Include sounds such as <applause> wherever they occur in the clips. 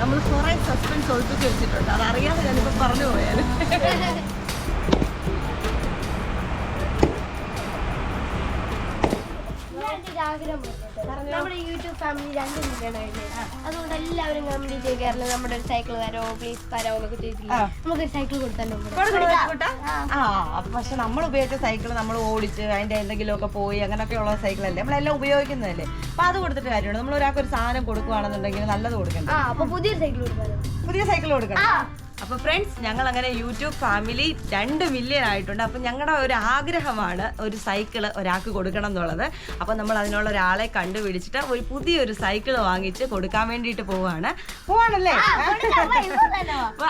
നമ്മൾ കുറെ സസ്പെൻസ് ഒളിപ്പിച്ച് വെച്ചിട്ടുണ്ട് അത് അറിയാതെ ഞാനിപ്പോ പറഞ്ഞു പോയാൽ ഞാനൊരു ആഗ്രഹം പറഞ്ഞിട്ടുണ്ട്. നമ്മുടെ യൂട്യൂബ് ഫാമിലി രണ്ട് മില്യൺ ആയില്ലേ അതുകൊണ്ട് എല്ലാവരും കമ്മ്യൂണിറ്റി ചെയ്യാറില്ല നമ്മുടെ ഒരു സൈക്കിൾ തരോ പ്ലീസ് തരോ എന്നൊക്കെ ചോദിച്ചില്ല ആ. നമുക്കൊരു സൈക്കിൾ കൊടുത്താലും പക്ഷെ നമ്മൾ ഉപയോഗിച്ച സൈക്കിൾ നമ്മൾ ഓടിച്ച് അതിന്റെ എന്തെങ്കിലുമൊക്കെ പോയി അങ്ങനെയൊക്കെ ഉള്ള സൈക്കിളല്ലേ നമ്മളെല്ലാം ഉപയോഗിക്കുന്നതല്ലേ? അപ്പൊ അത് കൊടുത്തിട്ട് കാര്യമുണ്ട്. നമ്മൾ ഒരാൾക്ക് ഒരു സാധനം കൊടുക്കുകയാണെന്നുണ്ടെങ്കിൽ നല്ലത് കൊടുക്കണം പുതിയൊരു സൈക്കിൾ പുതിയ സൈക്കിൾ കൊടുക്കണം. അപ്പൊ ഫ്രണ്ട്സ് ഞങ്ങൾ അങ്ങനെ യൂട്യൂബ് ഫാമിലി രണ്ട് മില്യൺ ആയിട്ടുണ്ട്. അപ്പൊ ഞങ്ങളുടെ ഒരു ആഗ്രഹമാണ് ഒരു സൈക്കിൾ ഒരാൾക്ക് കൊടുക്കണം എന്നുള്ളത്. അപ്പൊ നമ്മൾ അതിനുള്ള ഒരാളെ കണ്ടുപിടിച്ചിട്ട് ഒരു പുതിയൊരു സൈക്കിൾ വാങ്ങിച്ച് കൊടുക്കാൻ വേണ്ടിയിട്ട് പോവാണ്. പോവാണല്ലേ?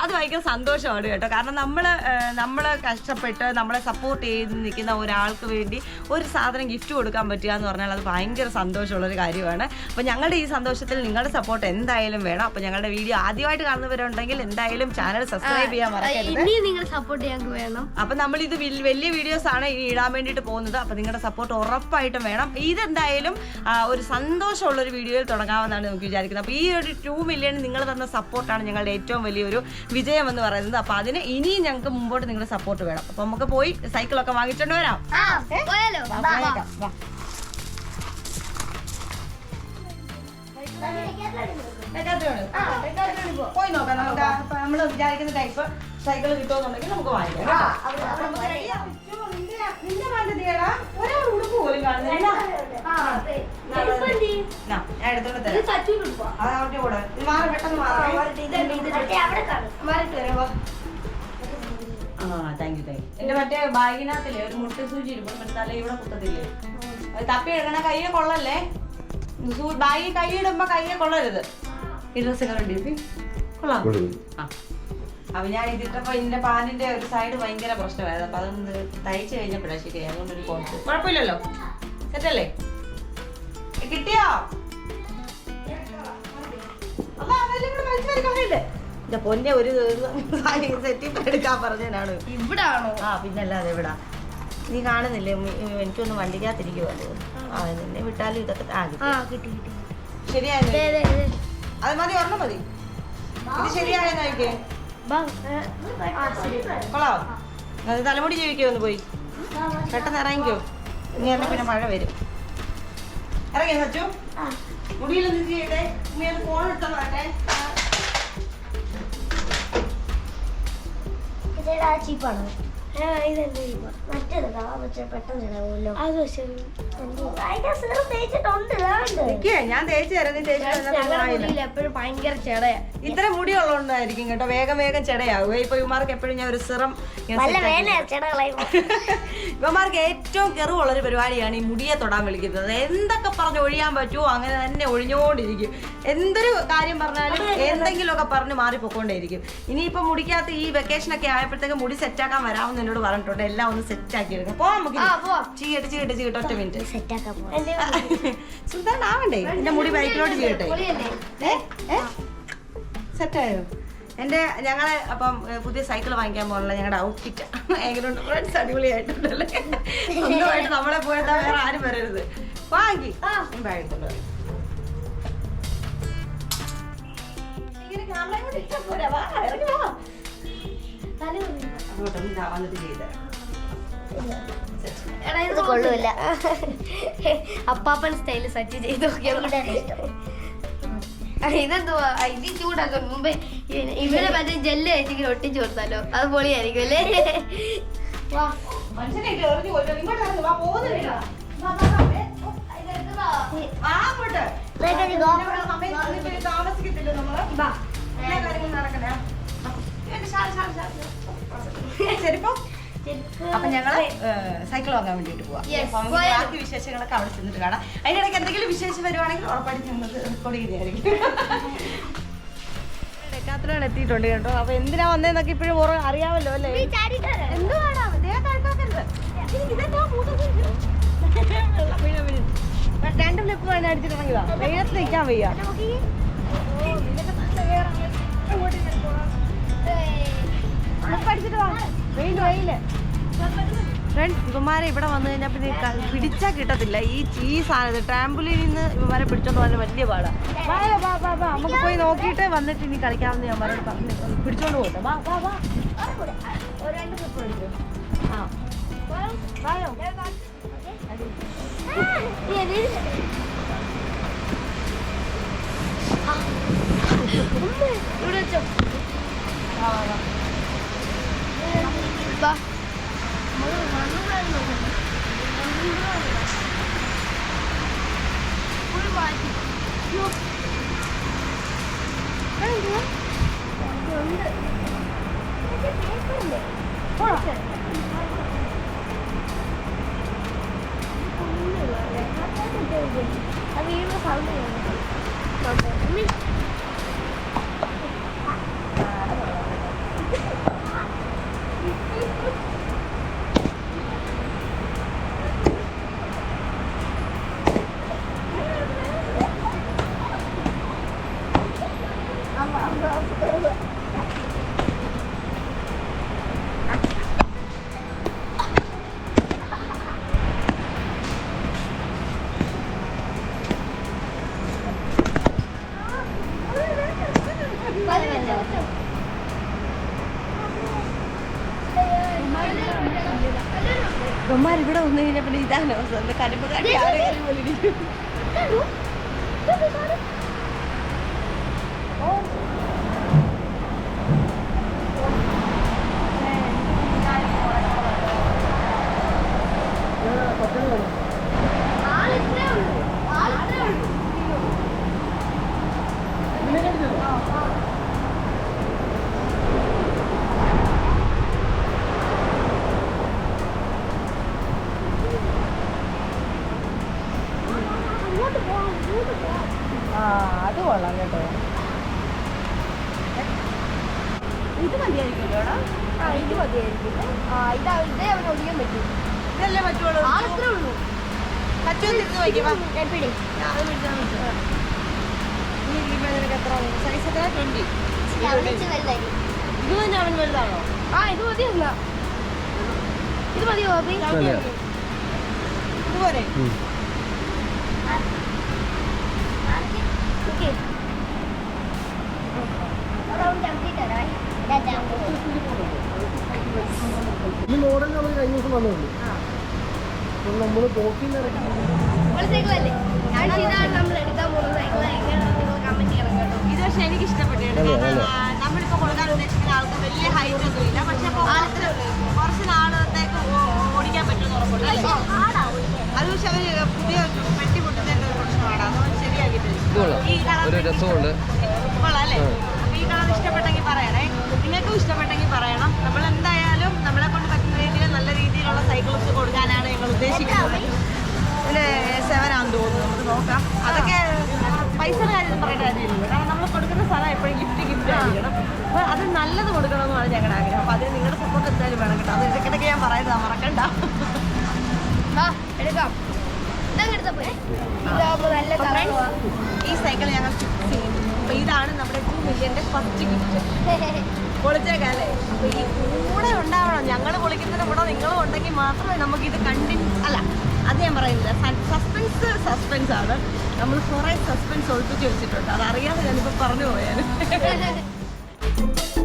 അത് ഭയങ്കര സന്തോഷമാണ് കേട്ടോ. കാരണം നമ്മൾ നമ്മൾ കഷ്ടപ്പെട്ട് നമ്മളെ സപ്പോർട്ട് ചെയ്ത് നിൽക്കുന്ന ഒരാൾക്ക് വേണ്ടി ഒരു സാധനം ഗിഫ്റ്റ് കൊടുക്കാൻ പറ്റുക എന്ന് പറഞ്ഞാൽ അത് ഭയങ്കര സന്തോഷമുള്ള ഒരു കാര്യമാണ്. അപ്പൊ ഞങ്ങളുടെ ഈ സന്തോഷത്തിൽ നിങ്ങളുടെ സപ്പോർട്ട് എന്തായാലും വേണം. അപ്പൊ ഞങ്ങളുടെ വീഡിയോ ആദ്യമായിട്ട് കാണുന്നവരുണ്ടെങ്കിൽ എന്തായാലും ചാനൽ സബ്സ്ക്രൈബ് ചെയ്യാൻ മറക്കരുത്. ഇനി നിങ്ങൾ സപ്പോർട്ട് വേണം. അപ്പൊ നമ്മൾ ഇത് വലിയ വീഡിയോസ് ആണ് ഇനി ഇടാൻ വേണ്ടിയിട്ട് പോകുന്നത്. അപ്പൊ നിങ്ങളുടെ സപ്പോർട്ട് ഉറപ്പായിട്ടും വേണം. ഇതെന്തായാലും ഒരു സന്തോഷമുള്ള ഒരു വീഡിയോയിൽ തുടങ്ങാമെന്നാണ് നമുക്ക് വിചാരിക്കുന്നത്. അപ്പൊ ഈ ഒരു ടു മില്യൺ നിങ്ങൾ തന്ന സപ്പോർട്ടാണ് ഞങ്ങളുടെ ഏറ്റവും വലിയൊരു വിജയം എന്ന് പറയുന്നത്. അപ്പൊ അതിന് ഇനിയും ഞങ്ങൾക്ക് മുമ്പോട്ട് നിങ്ങളുടെ സപ്പോർട്ട് വേണം. അപ്പൊ നമുക്ക് പോയി സൈക്കിളൊക്കെ വാങ്ങിച്ചോണ്ട് വരാം. വാ. പോയി നോക്കാം നമുക്ക് നമ്മൾ വിചാരിക്കുന്ന ടൈപ്പ് സൈക്കിൾ കിട്ടുമെന്നുണ്ടെങ്കിൽ നമുക്ക് വാങ്ങിക്കാം കേട്ടോ? അപ്പൊ നമുക്ക് ready ആക്കാം. അയ്യോ, നിന്റെ- നിന്റെ ബാധ്യതയാടാ. ഒരാൾ ഉടുപ്പ് പോലും കാണുന്നില്ല. നാ, ഞാൻ എടുത്തോണ്ട് തരാം. അത് അവന്റെ കൂടെ. ഇത് മാറി പെട്ടെന്ന് മാറി. ആ താങ്ക് യു താങ്ക് യു എന്റെ മറ്റേ ബാഗിനകത്തില്ലേ ഒരു മുട്ട സൂചി ഇരിക്കും മറ്റേ തല ഇവിടെ കുത്തത്തില്ലേ? അത് തപ്പി എടുക്കണ കയ്യെ കൊള്ളല്ലേ? ബാഗിൽ കൈ ഇടുമ്പോ കയ്യെ കൊള്ളരുത്. ഈ ഡ്രസ് ഉണ്ട് കൊള്ളാം. ആ. അപ്പൊ ഞാൻ ഇതിട്ടപ്പോ ഇതിന്റെ പാനിന്റെ ഒരു സൈഡ് ഭയങ്കര പ്രശ്നമായിരുന്നു. അപ്പൊ അതൊന്ന് തയ്ച്ചു കഴിഞ്ഞപ്പോഴാണ് ശരി അതുകൊണ്ട് ഒരു കുഴപ്പം കുഴപ്പമില്ലല്ലോ സെറ്റല്ലേ കിട്ടിയോ? എന്റെ പൊന്നെ ഒരു സെറ്റി എടുക്കാൻ പറഞ്ഞതിനാണ് ഇവിടെ ആണോ ആ പിന്നല്ലാതെ എവിടാ നീ കാണുന്നില്ലേ? എനിക്കൊന്ന് വണ്ടിക്കകത്തിരിക്കുമല്ലോ ആ നിന്നെ വിട്ടാലും ഇതൊക്കെ ആ, കിട്ടി. കിട്ടി ശരിയായിരുന്നു ദേ, ദേ, ദേ. അത് മതി ഒരെണ്ണം മതി. ഇത് ശരിയായ. കൊള്ളാവോ അത് തലമുടി ജീവിക്കോ ഒന്ന് പോയി. പെട്ടെന്ന് ഇറങ്ങിക്കോ. ഇനി എന്നെ പിന്നെ മഴ വരും. ഇറങ്ങിയോ സച്ചു? മുടിയിൽ ഇത് ചെയ്തേ നീ ഒന്ന് ഫോൺ എടുത്താൽ പറട്ടെ ചീപ്പാണോ? മറ്റേതാ പക്ഷെ പെട്ടെന്ന് അത് പക്ഷേ ഞാൻ തേച്ച് തരാം നീ തേച്ച് എപ്പോഴും ഭയങ്കര ചെടയാ. ഇത്ര മുടി ഉള്ളതുകൊണ്ടായിരിക്കും കേട്ടോ വേഗം വേഗം ചെടയാവും. ഇപ്പൊ ഇവമാർക്ക് എപ്പോഴും ഞാൻ ഒരു സിറം <laughs> ഇവന്മാർക്ക് ഏറ്റവും കെറുവുള്ള ഒരു പരിപാടിയാണ് ഈ മുടിയെ തൊടാൻ വിളിക്കുന്നത്. എന്തൊക്കെ പറഞ്ഞ് ഒഴിയാൻ പറ്റുമോ അങ്ങനെ തന്നെ ഒഴിഞ്ഞോണ്ടിരിക്കും. എന്തൊരു കാര്യം പറഞ്ഞാലും എന്തെങ്കിലുമൊക്കെ പറഞ്ഞ് മാറിപ്പോയിക്കൊണ്ടേയിരിക്കും. ഇനിയിപ്പോ മുടിക്കകത്ത് ഈ വെക്കേഷൻ ഒക്കെ ആയപ്പോഴത്തേക്ക് മുടി സെറ്റാക്കാൻ വരാമെന്ന് എന്നോട് പറഞ്ഞിട്ടുണ്ട്. എല്ലാം ഒന്ന് സെറ്റ് ആക്കി എടുക്കാം. പോവാം നമുക്ക് ചീട്ട് ചീകട്ട് ചീകട്ട് ചീകട്ട് ഒറ്റ മിനിറ്റ് സെറ്റാക്കാൻ സുൽത്താൻ ആവണ്ടേ എന്റെ മുടി ബൈക്കിലോട്ട് ചെയ്യട്ടെ? സെറ്റായോ? എന്റെ ഞങ്ങളെ അപ്പം പുതിയ സൈക്കിൾ വാങ്ങിക്കാൻ പോകാനുള്ള ഞങ്ങളുടെ ഔട്ട്ഫിറ്റ് എങ്ങനെയുണ്ട് ഫ്രണ്ട്സ് അടിപൊളിയായിട്ടുണ്ടല്ലേ? സ്വന്തമായിട്ട് നമ്മളെ പോയതാ വേറെ ആരും വരരുത്. വാങ്ങി. വാ. അങ്ങോട്ടൊന്ന് വന്നിട്ട് ചെയ്തുതരാം. ഇത് കൊള്ളൂല. അപ്പാപ്പൻ സ്റ്റൈൽ സജ്ജ് ചെയ്ത് ഇതെന്തുവാ? ഇത് ചൂടാക്കും മുമ്പേ ഇവരെ മറ്റേ ജെല്ല് വെച്ചിങ്ങനെ ഒട്ടിച്ചു കൊടുത്താലോ? അത് പൊളിയായിരിക്കും അല്ലേ? താമസിക്കത്തില്ല നമ്മൾ. എല്ലാ കാര്യങ്ങളും നടക്കണേ. ചെരുപ്പം? അപ്പൊ ഞങ്ങൾ സൈക്കിൾ വാങ്ങാൻ വേണ്ടിട്ട് പോവാം? ബാക്കി വിശേഷങ്ങളൊക്കെ അവിടെ ചെന്നിട്ട് കാണാം. അതിന്റെ ഇടയ്ക്ക് എന്തെങ്കിലും വിശേഷം വരുവാണെങ്കിൽ ഉറപ്പായിട്ട് ഞങ്ങൾക്ക് റെക്കോർഡ് ചെയ്തായിരിക്കും ഡെക്കാത്തലോട് എത്തിയിട്ടുണ്ട് കേട്ടോ. അപ്പൊ എന്തിനാ വന്നേന്നൊക്കെ ഇപ്പോഴും അറിയാമല്ലോ അല്ലേ? രണ്ടും ലിപ്പ്. രണ്ട് ഫ്ലിപ്പ് വേണം അടിച്ചിട്ടുണ്ടെങ്കിലാ വെയിലത്ത് നിൽക്കാൻ വയ്യ. ഇവന്മാരെ ഇവിടെ വന്നു കഴിഞ്ഞാൽ പിന്നെ പിടിച്ചാ പിടിച്ചാൽ കിട്ടത്തില്ല. ഈ ഈ സാധനം ട്രാമ്പുലിൽ നിന്ന് ഇവന്മാരെ പിടിച്ചോണ്ട് പോകാൻ വലിയ പാടാ. വാ വാ വാ വാ നമുക്ക് പോയി നോക്കിയിട്ട് വന്നിട്ട് ഇനി കളിക്കാമെന്ന് ഞാൻ പറഞ്ഞു പറഞ്ഞു പിടിച്ചോണ്ട് പോകട്ടെ. വാ വാ വാ. ആ. ഇവിടെ വെച്ചോ. വാ. വാ വാ വാ ഫുൾ മാറ്റി യ്യോ. അതെന്തുവാ? ഇതുണ്ട്. മറ്റേ പേപ്പറില്ലേ? പോടാ. കുഞ്ഞുള്ളതല്ലേ? അതൊക്കെ ഇട്ടേക്ക്. അത് വീഴുന്ന സൗണ്ട് കേൾക്കും ഇവന്മാർ ഇവിടെ വന്നു കഴിഞ്ഞാൽ പിന്നെ ഇതാണ് അവസ്ഥ കരിമ്പ് കാട്ടി ആരെങ്കിലും പോലെ ഇരിക്കും ആളിത്രേ ഉള്ളൂ ആളിത്രേ ഉള്ളൂ അങ്ങോട്ട് പോകാം അങ്ങോട്ട് പോകാം ആ അത് കൊള്ളാം കേട്ടോ. ഇത് മതിയായിരിക്കുമല്ലോ ആ ഇത് മതിയായിരിക്കും ആ ഇതാ ഇതേ അവൻ ഒടിയാൻ പറ്റും. ഇതല്ലേ പറ്റുള്ളൂ? ആളിത്രേ ഉള്ളൂ. പറ്റുമോ തിരിച്ച് നിനക്ക് എത്ര സൈസ് എത്ര? വലുതായിരിക്കും. ഇത് തന്നെ അവൻ വലുതാണോ? ആ ഇത് മതി അല്ല ഇത് മതിയോ ഇതുപോലെ ഓക്കെ ഈ മോഡൽ നമ്മൾ കഴിഞ്ഞ ദിവസം ഇത് പക്ഷെ എനിക്ക് ഇഷ്ടപ്പെട്ടു നമ്മളിപ്പോ കൊടുക്കാൻ ഉദ്ദേശിക്കുന്ന ആൾക്ക് വലിയ ഹൈറ്റ് ഒന്നും ഇല്ല പക്ഷെ കളർ ഒരു രസമുണ്ട്. കൊള്ളാം അല്ലേ? അപ്പൊ ഈ കളർ ഇഷ്ടപ്പെട്ടെങ്കിൽ പറയണേ. നിങ്ങൾക്കും ഇഷ്ടപ്പെട്ടെങ്കിൽ പറയണം. നമ്മൾ എന്തായാലും നമ്മളെ കൊണ്ട് പറ്റുന്ന രീതിയിൽ നല്ല രീതിയിലുള്ള സൈക്കിൾസ് കൊടുക്കാനാണ് ഞങ്ങൾ ഉദ്ദേശിക്കുന്നത്. പിന്നെ സെവൻ ആണെന്ന് തോന്നുന്നു. നമുക്ക് നോക്കാം. അതൊക്കെ പൈസയുടെ കാര്യം പറയേണ്ട കാര്യമില്ല കാരണം നമ്മൾ കൊടുക്കുന്ന സ്ഥലം എപ്പോഴും ഗിഫ്റ്റ് ഗിഫ്റ്റ് ആയിരിക്കണം. അപ്പോൾ അത് നല്ലത് കൊടുക്കണമെന്നാണ് ഞങ്ങളുടെ ആഗ്രഹം. അപ്പോൾ അതിന് നിങ്ങളുടെ സപ്പോർട്ട് എന്തായാലും വേണം കേട്ടോ. അത് ഇടയ്ക്കിടയ്ക്ക് ഞാൻ പറയുന്നതാ മറക്കണ്ട. <laughs> എടുക്കാം. ഈ സൈക്കിൾ ഞങ്ങൾ ഫിക്സ് ചെയ്യും. ഇതാണ് നമ്മുടെ ടു മില്യന്റെ ഫസ്റ്റ് ഗിഫ്റ്റ് പൊളിച്ചേക്കാല്ലേ? അപ്പൊ ഈ കൂടെ ഉണ്ടാവണം. ഞങ്ങൾ പൊളിക്കുന്നതിന് കൂടെ നിങ്ങളും ഉണ്ടെങ്കിൽ മാത്രമേ നമുക്ക് ഇത് കണ്ടിന്യൂ അല്ല അത് ഞാൻ പറയുന്നില്ല സസ്പെൻസ് സസ്പെൻസ് ആണ്. നമ്മൾ കുറേ സസ്പെൻസ് ഒളിപ്പിച്ച് വെച്ചിട്ടുണ്ട്. അത് അറിയാതെ ഞാനിപ്പോൾ പറഞ്ഞു പോയാൽ <laughs>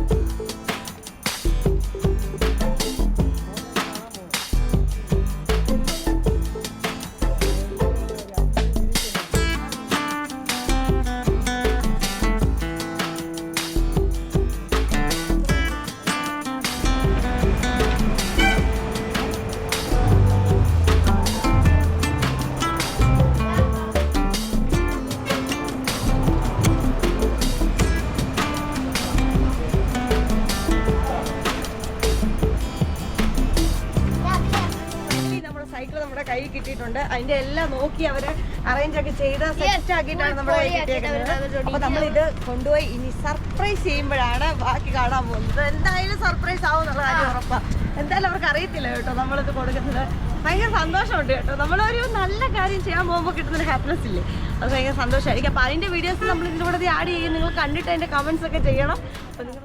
നോക്കി അവർ അറേഞ്ച് ഒക്കെ ചെയ്ത് സെറ്റ് ആക്കിയിട്ടാണ് നമ്മൾ കിട്ടിയേക്കുന്നത് അപ്പൊ നമ്മൾ ഇത് കൊണ്ടുപോയി ഇനി സർപ്രൈസ് ചെയ്യുമ്പോഴാണ് ബാക്കി കാണാൻ പോകുന്നത്. എന്തായാലും സർപ്രൈസ് ആവും എന്നുള്ള കാര്യം ഉറപ്പാ. എന്തായാലും അവർക്ക് അറിയത്തില്ല കേട്ടോ നമ്മളിത് കൊടുക്കുന്നത്. ഭയങ്കര സന്തോഷമുണ്ട് കേട്ടോ. നമ്മളൊരു നല്ല കാര്യം ചെയ്യാൻ പോകുമ്പോൾ കിട്ടുന്നൊരു ഹാപ്പിനെസ് ഇല്ലേ? അത് ഭയങ്കര സന്തോഷമായിരിക്കും അപ്പൊ അതിന്റെ വീഡിയോസ് നമ്മൾ ഇതിന്റെ കൂടെ ആഡ് ചെയ്യും. നിങ്ങൾ കണ്ടിട്ട് അതിന്റെ കമന്റ്സ് ഒക്കെ ചെയ്യണം. അപ്പോൾ നിങ്ങൾ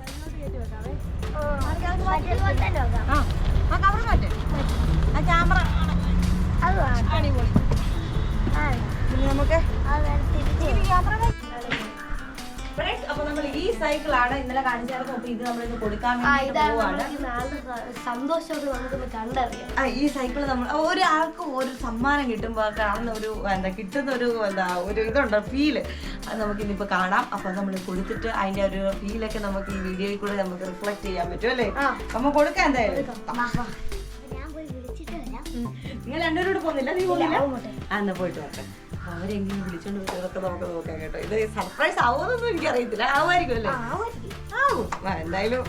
ആ കവർ മാറ്റേ. ആ ക്യാമറ അത് അടിപൊളി. പിന്നെ നമുക്ക് അപ്പൊ നമ്മൾ ഈ സൈക്കിളാണ് ഇന്നലെ കാണിച്ചായിരുന്നു അപ്പൊ ഇത് നമ്മൾ ഇന്ന് കൊടുക്കാൻ ഈ സൈക്കിൾ നമ്മൾ ഒരാൾക്ക് ഒരു സമ്മാനം കിട്ടുമ്പോൾ കാണുന്ന ഒരു എന്താ കിട്ടുന്ന ഒരു എന്താ ഒരു ഇതുണ്ട് ഫീൽ അത് നമുക്ക് ഇനിയിപ്പോ കാണാം. അപ്പൊ നമ്മൾ കൊടുത്തിട്ട് അതിന്റെ ഒരു ഫീലൊക്കെ നമുക്ക് ഈ വീഡിയോയിൽ കൂടെ നമുക്ക് റിഫ്ലക്ട് ചെയ്യാൻ പറ്റും അല്ലേ? നമ്മൾ കൊടുക്കാം എന്തായാലും. നിങ്ങൾ രണ്ടുപേരോട് പോകുന്നില്ല നീ പോകുന്നില്ല അന്ന് പോയിട്ട് അപ്പൊ അവരെങ്കിലും വിളിച്ചോണ്ട് വരുന്നതൊക്കെ നമുക്ക് നോക്കാം കേട്ടോ. ഇത് സർപ്രൈസ് ആവുമെന്നൊന്നും എനിക്കറിയത്തില്ല. ആവുമായിരിക്കും അല്ലേ? എന്തായാലും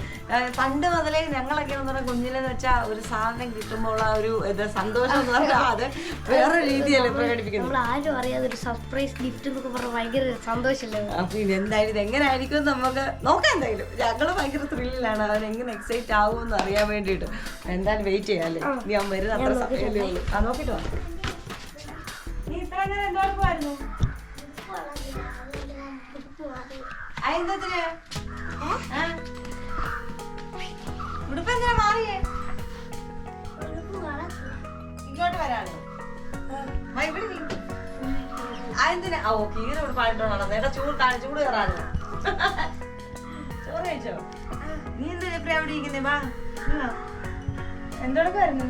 പണ്ട് മുതലേ ഞങ്ങളൊക്കെ എന്ന് പറഞ്ഞാൽ കുഞ്ഞിലെന്ന് വെച്ചാൽ ഒരു സാധനം കിട്ടുമ്പോൾ ആ ഒരു ഇത് സന്തോഷം എന്ന് പറഞ്ഞാൽ അത് വേറെ രീതിയല്ലേ പ്രകടിപ്പിക്കുന്നത്. നമ്മൾ ആരും അറിയാതെ ഒരു സർപ്രൈസ് ഗിഫ്റ്റ് എന്നൊക്കെ പറഞ്ഞാൽ ഭയങ്കര സന്തോഷമല്ലേ അപ്പൊ ഇത് എന്തായാലും ഇത് എങ്ങനെയായിരിക്കും നമുക്ക് നോക്കാം എന്തായാലും. ഞങ്ങൾ ഭയങ്കര ത്രില്ലിലാണ് അവൻ എങ്ങനെ എക്സൈറ്റ് ആകുമെന്ന് അറിയാൻ വേണ്ടിയിട്ട്. എന്തായാലും വെയിറ്റ് ചെയ്യാല്ലേ ഇനി അവൻ വരുന്ന അത്ര സമയമല്ലേ ഉള്ളൂ. ആ നോക്കിട്ട് വാ. നീ ഇത്ര ഉടുപ്പ് എന്തിനാ മാറിയേ ഇങ്ങോട്ട് വരാണ്. വാ, ഇവിടെ. അതെന്തിനാ ഓ കീറ ഉടുപ്പായിട്ടാണോ നേരെ ചൂട് കാണി ചൂട് കയറാണ്. ചോറ് കഴിച്ചോ? നീ എന്താ എപ്പോഴും അവിടെ ഇരിക്കുന്നേ? വാ. എന്തോടൊക്കെയായിരുന്നു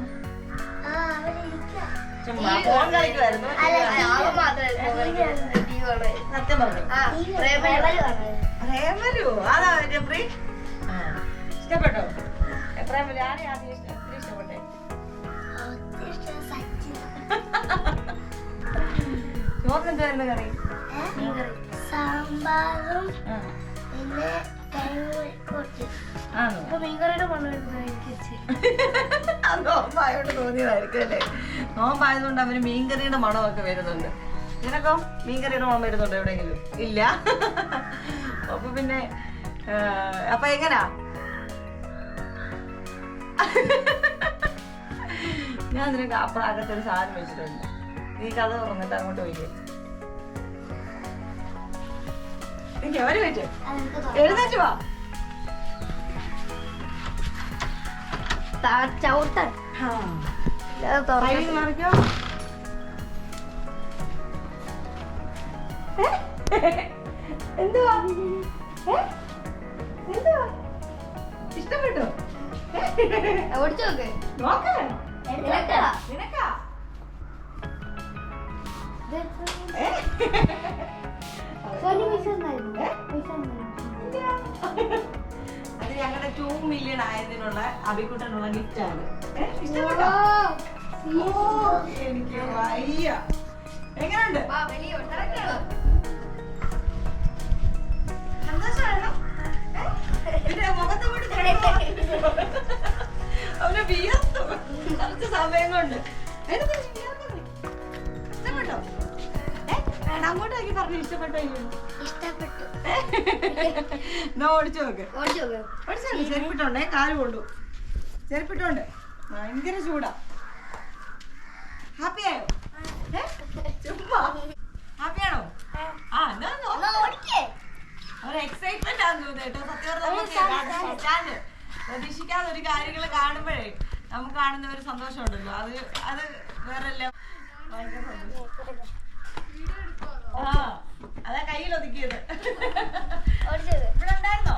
ചുമ്മാ ഫോൺ കളിക്കുമായിരുന്നു സത്യം പറഞ്ഞു. അതാ ഇഷ്ടപ്പെട്ടോ? പ്രേമലു ആരെ ആദ്യം ഇഷ്ടം. ഇഷ്ടപ്പെട്ടെ? കറി? സാമ്പാറും. പിന്നെ നോമ്പായതുകൊണ്ട് അവന് മീൻകറിയുടെ മണമൊക്കെ വരുന്നുണ്ട്. നിനക്കോ? മീൻകറിയുടെ മണം വരുന്നുണ്ടോ എവിടെയെങ്കിലും? ഇല്ല. അപ്പൊ പിന്നെ അപ്പൊ എങ്ങനാ? ഞാൻ നിനക്ക് അപ്പൊ അകത്തൊരു സാധനം വെച്ചിട്ടുണ്ട്. നീ കഥ തുറന്നിട്ട് അങ്ങോട്ട് പോയില്ലേ എവര് വെച്ചു. അതെനിക്ക് എഴുന്നേറ്റ് വാ. ചവിട്ടാൻ. ഇല്ലാതെ എന്തുവാ? എന്തുവാ? ഇഷ്ടപ്പെട്ടോ? ഓടിച്ചു നോക്ക്. നോക്ക്. നിനക്കാ? നിനക്കാ. അത് ഞങ്ങളുടെ ടു മില്യൺ ആയതിനുള്ള അഭിക്കുട്ടനുള്ള ഗിഫ്റ്റ് ആണ്? ഇഷ്ടപ്പെട്ടോ? എനിക്ക് വയ്യ. എങ്ങനെയുണ്ട് അവന് വിയർത്തു കുറച്ച് സമയം കൊണ്ട് എടുത്ത് വിയർത്ത് പോയി. ഇഷ്ടപ്പെട്ടോ പറഞ്ഞു ഇഷ്ടപ്പെട്ടോ ഇഷ്ടപ്പെട്ടു. എന്നാ ഓടിച്ചു നോക്ക്. ഓടിച്ചു നോക്ക്. ഓടിച്ചു നോക്ക്. ചെരുപ്പിട്ടോണ്ടേ കാൽ കൊണ്ടു. ചെരുപ്പിട്ടോണ്ട്. ഭയങ്കര ചൂടാ. ഹാപ്പിയായോ ഏ? ചുമ്മാ ഹാപ്പിയാണോ ആ എന്നാ നോക്ക്. എന്നാ ഓടിക്കേ ഒരു എക്സൈറ്റ്മെന്റ് ആണെന്ന് തോന്നുന്നു കേട്ടോ സത്യം നമുക്ക് പ്രതീക്ഷിക്കാതെ ഒരു കാര്യങ്ങൾ കാണുമ്പോഴേ നമുക്ക് കാണുന്ന ഒരു സന്തോഷം ഉണ്ടല്ലോ അത് അത് വേറെ എല്ലാം ഭയങ്കര സന്തോഷം. ആ അതാ കയ്യിൽ ഒതുക്കിയത് ഇവിടെ ഉണ്ടായിരുന്നോ?